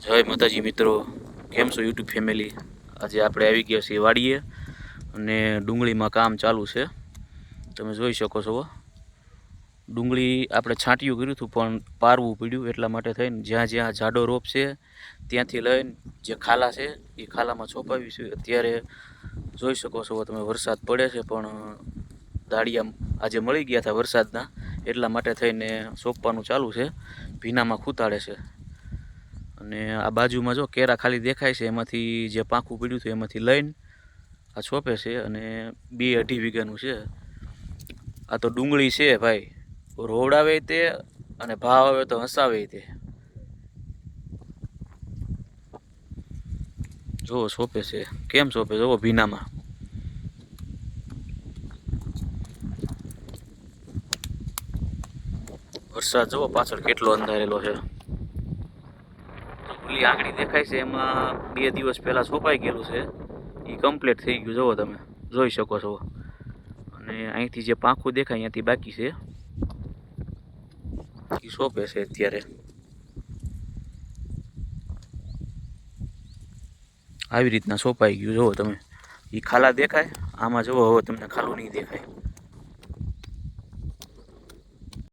જય માતાજી મિત્રો. કેમ છો યુટ્યુબ ફેમિલી આજે આપણે આવી ગયા છીએ વાડીએ અને ડુંગળીમાં કામ ચાલુ છે. તમે જોઈ શકો છો ડુંગળી આપણે છાંટિયું કર્યું હતું, પણ પારવું પડ્યું એટલા માટે થઈને જ્યાં જ્યાં જાડો રોપ છે, ત્યાંથી લઈને જે ખાલા છે, એ ખાલામાં છોપાવી છે. અત્યારે જોઈ શકો છો તમે, વરસાદ પડે છે, પણ દાળિયા આજે મળી ગયા હતા વરસાદના, એટલા માટે થઈને સોંપવાનું ચાલુ છે. ભીનામાં ખૂતાડે છે. અને આ બાજુમાં જો કેરા ખાલી દેખાય છે, એમાંથી જે પાંખું પડ્યું હતું એમાંથી લઈને આ છોપે છે અને બે અઢી વીઘાનું છે. આ તો ડુંગળી છે ભાઈ. રોવડાવે તે અને ભાવ આવે તો હસાવે તે. જો સોંપે છે. કેમ સોંપે જોવો ભીનામાં. વરસાદ, જોવો પાછળ કેટલો અંધારેલો છે. ઓલી આંગળી દેખાય છે, એમાં બે દિવસ પહેલાં છોપાઈ ગયેલું છે. એ કમ્પ્લીટ થઈ ગયું, જુઓ તમે. જોઈ શકો છો. અને અહીંથી જે પાંખું દેખાય, અહીંયાથી બાકી છે. એ સોંપે છે અત્યારે. આવી રીતના સોંપાઈ ગયું, જુઓ તમે. એ ખાલા દેખાય. આમાં જુઓ, હવે તમને ખાલું નહીં દેખાય.